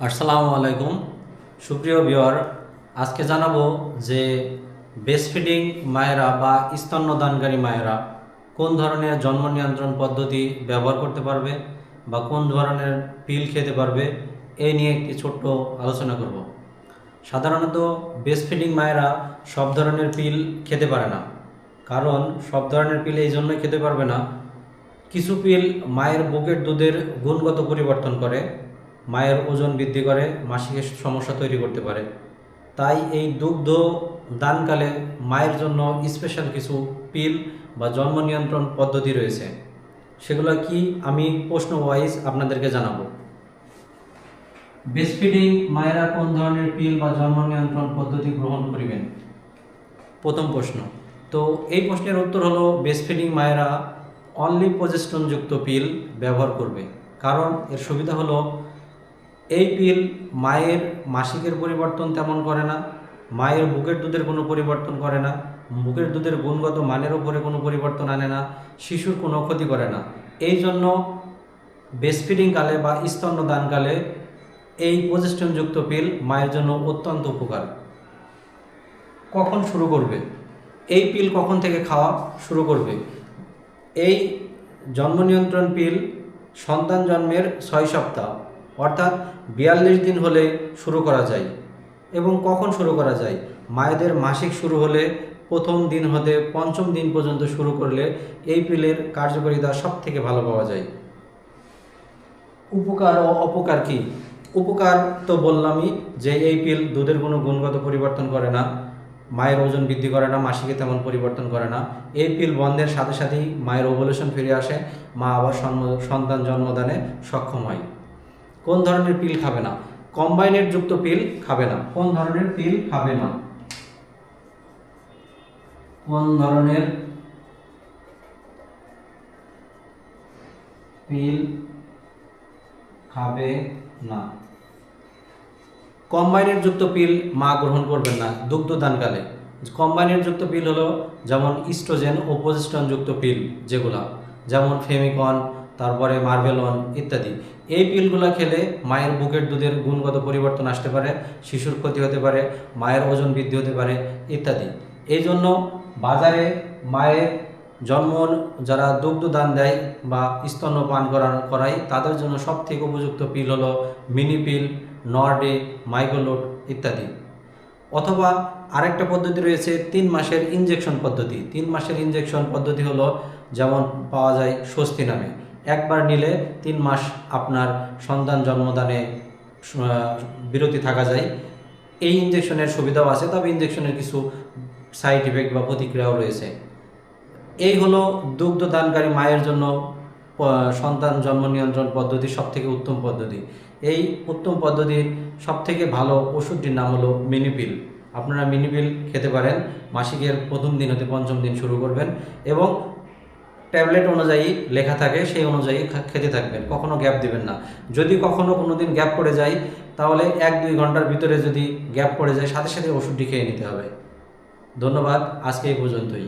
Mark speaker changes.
Speaker 1: আসসালামু আলাইকুম। সুপ্রিয় বিওর আজকে জানাব যে বেস্ট ফিডিং মায়েরা বা স্তন্যদানকারী মায়েরা কোন ধরনের জন্ম নিয়ন্ত্রণ পদ্ধতি ব্যবহার করতে পারবে বা কোন ধরনের পিল খেতে পারবে এই নিয়ে একটি ছোট্ট আলোচনা করব। সাধারণত বেস্ট ফিডিং মায়েরা সব ধরনের পিল খেতে পারে না, কারণ সব ধরনের পিল এই জন্যই খেতে পারবে না। কিছু পিল মায়ের বুকের দুধের গুণগত পরিবর্তন করে মায়ের ওজন বৃদ্ধি করে মাসিকের সমস্যা তৈরি করতে পারে। তাই এই দুগ্ধ দানকালে মায়ের জন্য স্পেশাল কিছু পিল বা জন্ম নিয়ন্ত্রণ পদ্ধতি রয়েছে। সেগুলো কি আমি প্রশ্ন ওয়াইজ আপনাদেরকে জানাব। ব্রেস্টফিডিং মায়েরা কোন ধরনের পিল বা জন্ম নিয়ন্ত্রণ পদ্ধতি গ্রহণ করিবেন? প্রথম প্রশ্ন। তো এই প্রশ্নের উত্তর হলো ব্রেস্টফিডিং মায়েরা অনলি পজেস্টনযুক্ত পিল ব্যবহার করবে। কারণ এর সুবিধা হলো এই পিল মায়ের মাসিকের পরিবর্তন তেমন করে না। মায়ের বুকের দুধের কোনো পরিবর্তন করে না। বুকের দুধের গুণগত মানের উপরে কোনো পরিবর্তন আনে না। শিশুর কোনো ক্ষতি করে না। এই জন্য কালে বা স্তন্যদানকালে এই প্রজেস্টনযুক্ত পিল মায়ের জন্য অত্যন্ত উপকার। কখন শুরু করবে? এই পিল কখন থেকে খাওয়া শুরু করবে? এই জন্ম নিয়ন্ত্রণ পিল সন্তান জন্মের ছয় সপ্তাহ। অর্থাৎ বিয়াল্লিশ দিন হলে শুরু করা যায় এবং কখন শুরু করা যায়? মায়েদের মাসিক শুরু হলে প্রথম দিন হতে পঞ্চম দিন পর্যন্ত শুরু করলে এই পিলের কার্যকারিতা সব থেকে ভালো পাওয়া যায়। উপকার ও অপকার কি? উপকার তো বললামই যে এই পিল দুধের কোনো গুণগত পরিবর্তন করে না, মায়ের ওজন বৃদ্ধি করে না, মাসিকে তেমন পরিবর্তন করে না। এই পিল বন্ধের সাথে সাথেই মায়ের ওভলিউশন ফিরে আসে, মা আবার সন্তান জন্মদানে সক্ষম হয়। কোন ধরনের পিল খাবে না? কম্বাইনেড যুক্ত পিল খাবে না। কোন ধরনের পিল খাবে না? কোন ধরনের পিল খাবে না? কম্বাইনের যুক্ত পিল মা গ্রহণ করবেন না। দুগ্ধদানকালে কম্বাইনের যুক্ত পিল হলো যেমন ইস্ট্রোজেন ও যুক্ত পিল যেগুলা, যেমন ফেমিকন তারপরে মার্বেলন ইত্যাদি। এই পিলগুলো খেলে মায়ের বুকের দুধের গুণগত পরিবর্তন আসতে পারে, শিশুর ক্ষতি হতে পারে, মায়ের ওজন বৃদ্ধি হতে পারে, ইত্যাদি। এই জন্য বাজারে মায়ের জন্ম, যারা দুগ্ধ দান দেয় বা স্তন্য পান করা, করায়, তাদের জন্য সব থেকে উপযুক্ত পিল হলো মিনি পিল, নর্ডে মাইক্রোলোড ইত্যাদি। অথবা আরেকটা পদ্ধতি রয়েছে তিন মাসের ইনজেকশন পদ্ধতি। তিন মাসের ইনজেকশন পদ্ধতি হলো যেমন পাওয়া যায় স্বস্তি নামে। একবার নিলে তিন মাস আপনার সন্তান জন্মদানে বিরতি থাকা যায়। এই ইঞ্জেকশনের সুবিধাও আছে, তবে ইঞ্জেকশনের কিছু সাইড ইফেক্ট বা প্রতিক্রিয়াও রয়েছে। এই হলো দুগ্ধদানকারী মায়ের জন্য সন্তান জন্ম নিয়ন্ত্রণ পদ্ধতি সব থেকে উত্তম পদ্ধতি। এই উত্তম পদ্ধতির সব থেকে ভালো ওষুধটির নাম হলো মিনিপিল আপনারা মিনিপিল খেতে পারেন, মাসিকের প্রথম দিন হতে পঞ্চম দিন শুরু করবেন এবং ট্যাবলেট অনুযায়ী লেখা থাকে, সেই অনুযায়ী খেতে থাকবেন, কখনো গ্যাপ দিবেন না। যদি কখনো কোনো দিন গ্যাপ পড়ে যায়, তাহলে এক দুই ঘণ্টার ভিতরে যদি গ্যাপ পড়ে যায়, সাথে সাথে ওষুধটি খেয়ে নিতে হবে। ধন্যবাদ, আজকে এই পর্যন্তই।